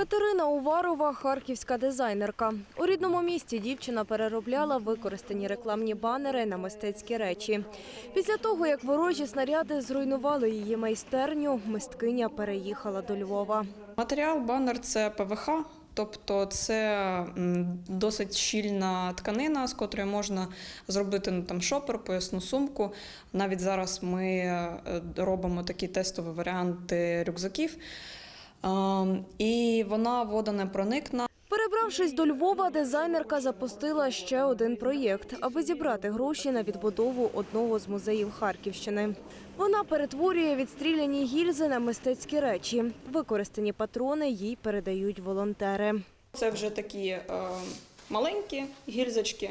Катерина Уварова – харківська дизайнерка. У рідному місті дівчина переробляла використані рекламні банери на мистецькі речі. Після того, як ворожі снаряди зруйнували її майстерню, мисткиня переїхала до Львова. Матеріал банер це ПВХ, тобто це досить щільна тканина, з котрої можна зробити ну, там шопер, поясну сумку. Навіть зараз ми е, робимо такі тестові варіанти рюкзаків. Ем, І вона водонепроникна. Перебравшись до Львова, дизайнерка запустила ще один проєкт, аби зібрати гроші на відбудову одного з музеїв Харківщини. Вона перетворює відстріляні гільзи на мистецькі речі. Використані патрони їй передають волонтери. Це вже такі е, маленькі гільзочки.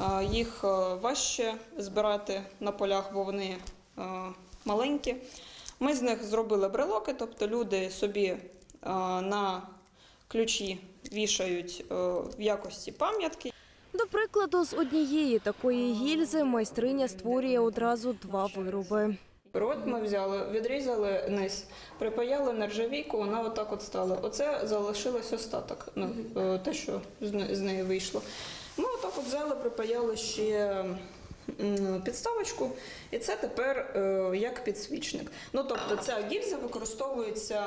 Е, Їх е, важче збирати на полях, бо вони маленькі. Ми з них зробили брелоки, тобто люди собі е, на ключі вішають е, в якості пам'ятки. До прикладу, з однієї такої гільзи майстриня створює одразу два вироби. Рот ми взяли, відрізали низ, припаяли нержавійку, вона отак от стала. Оце залишилось остаток, ну, е, те, що з не- з неї вийшло. Ми отак от взяли, припаяли ще підставочку, і це тепер е, як підсвічник. Ну, тобто ця гільза використовується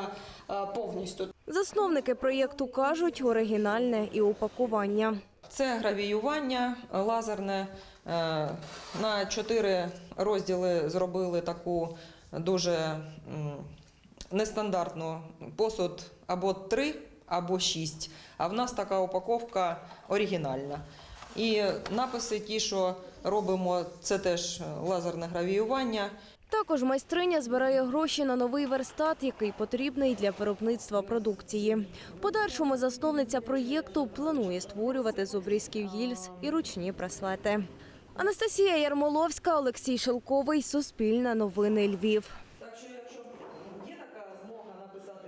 е, повністю. Засновники проєкту кажуть, оригінальне і упакування. Це гравіювання лазерне. Е, На чотири розділи зробили таку дуже нестандартну посуд або три, або шість. А в нас така упаковка оригінальна. І написи, ті, що робимо, це теж лазерне гравіювання. Також майстриня збирає гроші на новий верстат, який потрібний для виробництва продукції. Подальшому засновниця проєкту планує створювати з обрізків гільз і ручні браслети. Анастасія Ярмоловська, Олексій Шелковий, Суспільне новини Львів.